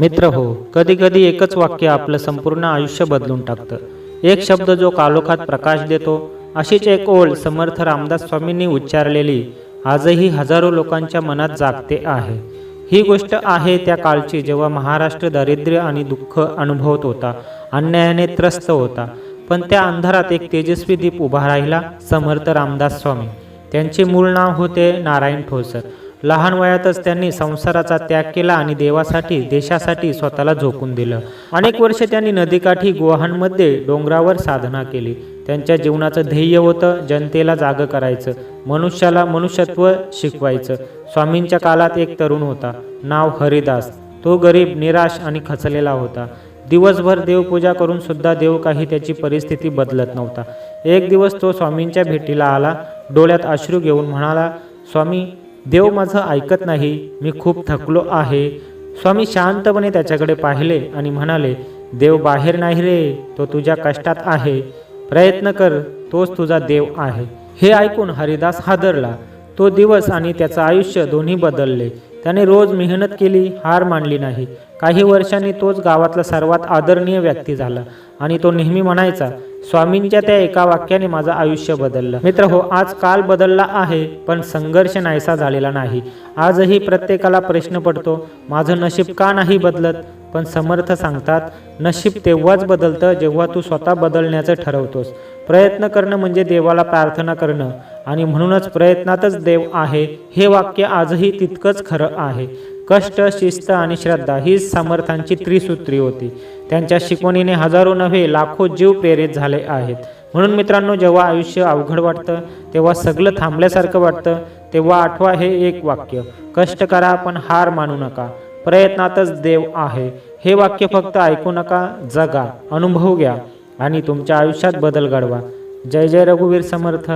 मित्र हो कधी कधी एकच वाक्य आपलं संपूर्ण आयुष्य बदलून टाकतं. एक शब्द जो कालोखात प्रकाश देतो अशीच एक ओळ समर्थ रामदास स्वामींनी उच्चारलेली आजही हजारो लोकांच्या मनात जागते आहे. ही गोष्ट आहे त्या काळची जेव्हा महाराष्ट्र दारिद्र्य आणि दुःख अनुभवत होता अन्यायाने त्रस्त होता पण त्या अंधारात एक तेजस्वी दीप उभा राहिला समर्थ रामदास स्वामी. त्यांचे मूळ नाव होते नारायण ठोसर. लहान वयातच त्यांनी संसाराचा त्याग केला आणि देवासाठी देशासाठी स्वतःला झोकून दिलं. अनेक वर्ष त्यांनी नदीकाठी गुहांमध्ये डोंगरावर साधना केली. त्यांच्या जीवनाचं ध्येय होतं जनतेला जाग करायचं मनुष्याला मनुष्यत्व शिकवायचं. स्वामींच्या काळात एक तरुण होता नाव हरिदास. तो गरीब निराश आणि खचलेला होता. दिवसभर देवपूजा करून सुद्धा देव काही त्याची परिस्थिती बदलत नव्हता. एक दिवस तो स्वामींच्या भेटीला आला डोळ्यात अश्रू घेऊन म्हणाला स्वामी देव माझं ऐकत नाही मी खूप थकलो आहे. स्वामी शांतपणे त्याच्याकडे पाहिले आणि म्हणाले देव बाहेर नाही रे तो तुझ्या कष्टात आहे. प्रयत्न कर तोच तुझा देव आहे. हे ऐकून हरिदास हादरला. तो दिवस आणि त्याचं आयुष्य दोन्ही बदलले. त्याने रोज मेहनत केली हार मानली नाही. काही वर्षांनी तोच गावातला सर्वात आदरणीय व्यक्ती झाला आणि तो नेहमी म्हणायचा स्वामींच्या त्या एका वाक्याने माझं आयुष्य बदललं. मित्र हो आज काल बदलला आहे पण संघर्ष नाहीसा झालेला नाही. आजही प्रत्येकाला प्रश्न पडतो माझं नशीब का नाही बदलत? पण समर्थ सांगतात नशीब तेव्हाच बदलतं जेव्हा तू स्वतः बदलण्याचं ठरवतोस. प्रयत्न करणं म्हणजे देवाला प्रार्थना करणं आणि म्हणूनच प्रयत्नातच देव आहे हे वाक्य आजही तितकंच खरं आहे. कष्ट शिस्त आणि श्रद्धा ही समर्थांची त्रिसूत्री होती. त्यांच्या शिकवणीने हजारो नव्हे लाखो जीव प्रेरित झाले आहेत. म्हणून मित्रांनो जेव्हा आयुष्य अवघड वाटतं तेव्हा सगळं थांबल्यासारखं वाटतं तेव्हा आठवा हे एक वाक्य कष्ट करा पण हार मानू नका. प्रयत्नातच देव आहे. हे वाक्य फक्त ऐकू नका जगा अनुभव घ्या आणि तुमच्या आयुष्यात बदल घडवा. जय जय रघुवीर समर्थ.